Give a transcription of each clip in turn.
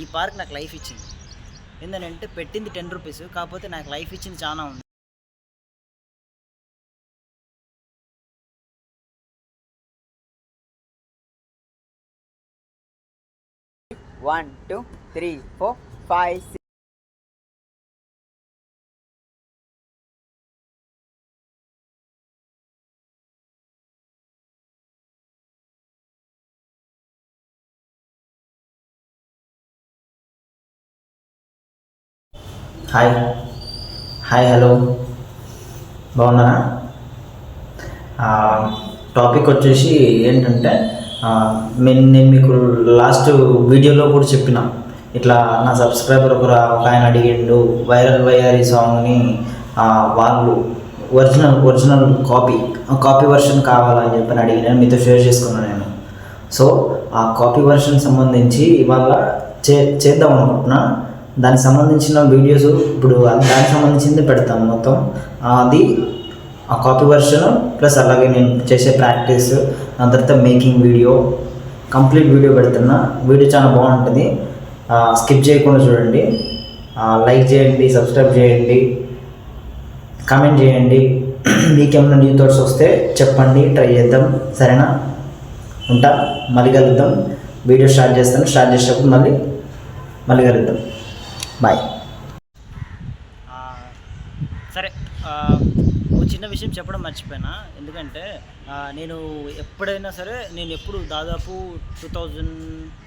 ఈ పార్క్ నాకు లైఫ్ ఇచ్చింది ఏంటంటే పెట్టింది టెన్ రూపీస్ కాకపోతే నాకు లైఫ్ ఇచ్చింది చాలా ఉంది one two three four five hi hi hello బాగున్నారా? టాపిక్ వచ్చేసి ఏంటంటే నేను నేను మీకు లాస్ట్ వీడియోలో కూడా చెప్పిన. ఇట్లా నా సబ్స్క్రైబర్ ఒక ఒక ఆయన అడిగిండు వైరల్ వయ్యారి సాంగ్ని వాళ్ళు original original copy copy version కావాలని చెప్పి అడిగి నేను మీతో షేర్ చేసుకున్నాను నేను. సో ఆ కాపీ వర్షన్ సంబంధించి ఇవాళ చే చేద్దాం అనుకుంటున్నా. దానికి సంబంధించిన వీడియోస్ ఇప్పుడు దానికి సంబంధించింది పెడతాను మొత్తం. అది ఆ కాపీ వర్షన్ ప్లస్ అలాగే నేను చేసే ప్రాక్టీస్ దాని తర్వాత మేకింగ్ వీడియో కంప్లీట్ వీడియో పెడుతున్నా. వీడియో చాలా బాగుంటుంది. స్కిప్ చేయకుండా చూడండి. లైక్ చేయండి సబ్స్క్రైబ్ చేయండి కామెంట్ చేయండి. మీకేమైనా న్యూ థాట్స్ వస్తే చెప్పండి ట్రై చేద్దాం. సరేనా? ఉంటా? మళ్ళీ కలుద్దాం. వీడియో స్టార్ట్ చేస్తాను. స్టార్ట్ చేసేటప్పుడు మళ్ళీ మళ్ళీ కలుద్దాం. బాయ్ సరే ఒక చిన్న విషయం చెప్పడం మర్చిపోయినా. ఎందుకంటే నేను ఎప్పుడైనా సరే నేను ఎప్పుడు దాదాపు టూ థౌజండ్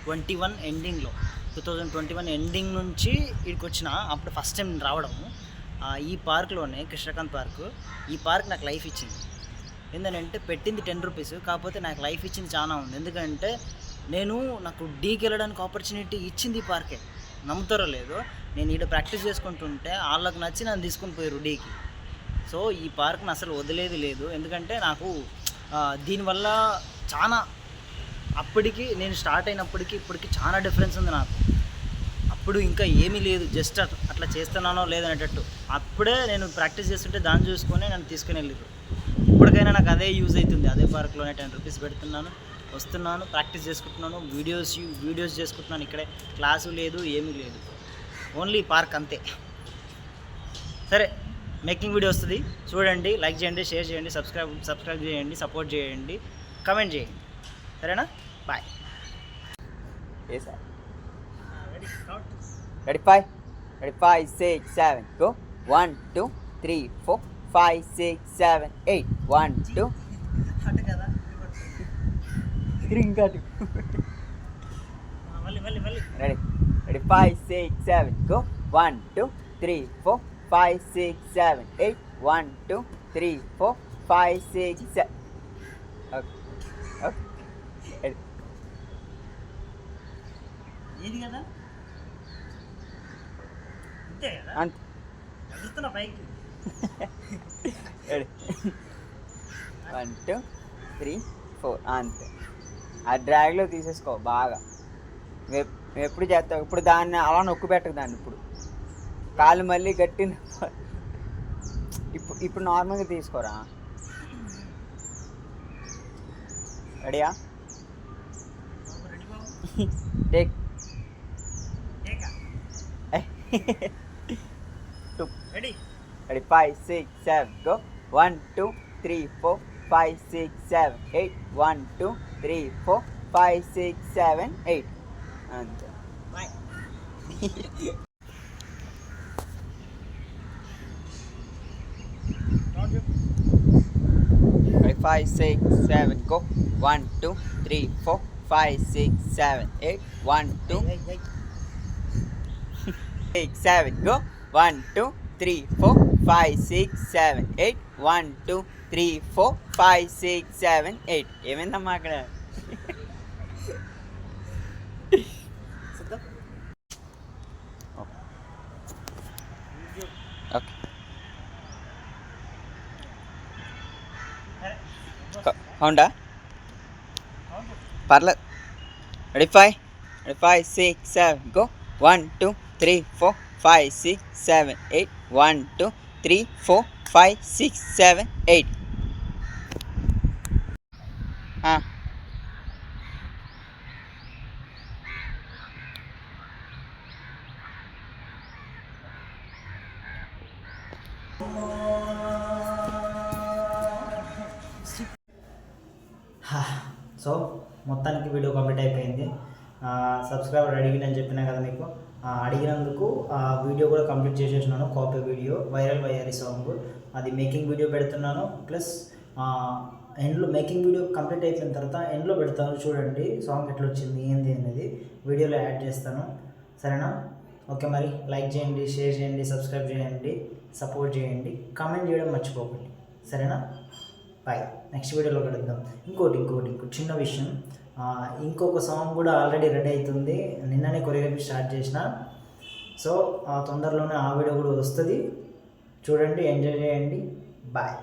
ట్వంటీ వన్ ఎండింగ్లో two thousand twenty one ending నుంచి ఇక్కడికి వచ్చిన అప్పుడు ఫస్ట్ టైం రావడము ఈ పార్క్లోనే కృష్ణకాంత్ పార్క్ ఈ పార్క్ నాకు లైఫ్ ఇచ్చింది. ఏంటంటే పెట్టింది టెన్ రూపీస్ కాకపోతే నాకు లైఫ్ ఇచ్చింది చాలా ఉంది. ఎందుకంటే నేను నాకు డీకి వెళ్ళడానికి ఆపర్చునిటీ ఇచ్చింది ఈ పార్కే. నమ్ముతారో లేదో నేను ఈడ ప్రాక్టీస్ చేసుకుంటుంటే వాళ్ళకి నచ్చి నన్ను తీసుకొని పోయారు డీకి సో ఈ పార్క్ని అసలు వదిలేది లేదు. ఎందుకంటే నాకు దీనివల్ల చాలా అప్పటికి నేను స్టార్ట్ అయినప్పటికీ ఇప్పటికి చాలా డిఫరెన్స్ ఉంది నాకు. అప్పుడు ఇంకా ఏమీ లేదు. జస్ట్ అట్లా చేస్తున్నానో లేదనేటట్టు అప్పుడే నేను ప్రాక్టీస్ చేస్తుంటే దాన్ని చూసుకొని నన్ను తీసుకుని వెళ్ళారు ఇప్పటికైనా నాకు అదే యూజ్ అవుతుంది. అదే పార్క్లోనే టెన్ రూపీస్ పెడుతున్నాను వస్తున్నాను ప్రాక్టీస్ చేసుకుంటున్నాను వీడియోస్ వీడియోస్ చేసుకుంటున్నాను. ఇక్కడే క్లాసు లేదు ఏమీ లేదు. ఓన్లీ పార్క్ అంతే. సరే మేకింగ్ వీడియో వస్తుంది. చూడండి లైక్ చేయండి షేర్ చేయండి సబ్స్క్రైబ్ సబ్స్క్రైబ్ చేయండి సపోర్ట్ చేయండి కమెంట్ చేయండి. సరేనా? బాయ్. ఏ sir ready five ready five six seven go one two three four five six seven eight one two మళ్ళీ ready ready five six seven go one two three four five six seven eight one two three four five six okay ఏది కదా? అంతే కదా? అంతే. పైకి. One two three four అంతే. ఆ డ్రాగ్లో తీసేసుకో బాగా. నువ్వు నువ్వు ఎప్పుడు చేస్తావు ఇప్పుడు దాన్ని అలా నొక్కు పెట్టకు దాన్ని ఇప్పుడు. కాళ్ళు మళ్ళీ గట్టి. ఇప్పుడు ఇప్పుడు నార్మల్గా తీసుకోరా? రెడీయా? Take. Two. Ready. Ready. Five six seven go. One two three four five six seven eight. One two three four five six seven eight. ಅಂತ five, six, seven, go. One, two, three, four, five, six, seven, eight. One, two, wait, wait, wait. six, seven, go. One, two, three, four, five, six, seven, eight. One, two, three, four, five, six, seven, eight. Even the magnet. అవుండా పర్లేదు ready five ready five six seven go one two three four five six seven eight one two three four five six seven eight so మొత్తానికి video complete అయిపోయింది. Subscriber అడిగినని చెప్పినా కదా మీకు అడిగినందుకు ఆ video కూడా complete చేసేసినాను copy video viral Vayyari song. అది మేకింగ్ వీడియో పెడుతున్నాను ప్లస్ ఎండ్లో మేకింగ్ వీడియో కంప్లీట్ అయిపోయిన తర్వాత ఎండ్లో పెడతాను చూడండి సాంగ్ ఎట్లా వచ్చింది ఏంది అనేది వీడియోలో యాడ్ చేస్తాను. సరేనా? ఓకే మరి లైక్ చేయండి షేర్ చేయండి సబ్స్క్రైబ్ చేయండి సపోర్ట్ చేయండి కామెంట్ చేయడం మర్చిపోకండి. సరేనా? బాయ్ నెక్స్ట్ వీడియోలో కలుద్దాం. ఇంకోటి ఇంకోటి ఇంకో చిన్న విషయం. ఇంకొక సాంగ్ కూడా ఆల్రెడీ రెడీ అవుతుంది నిన్ననే కొరియోగ్రఫీ స్టార్ట్ చేసిన. సో తొందరలోనే ఆ వీడియో కూడా వస్తుంది. చూడండి ఎంజాయ్ చేయండి. బాయ్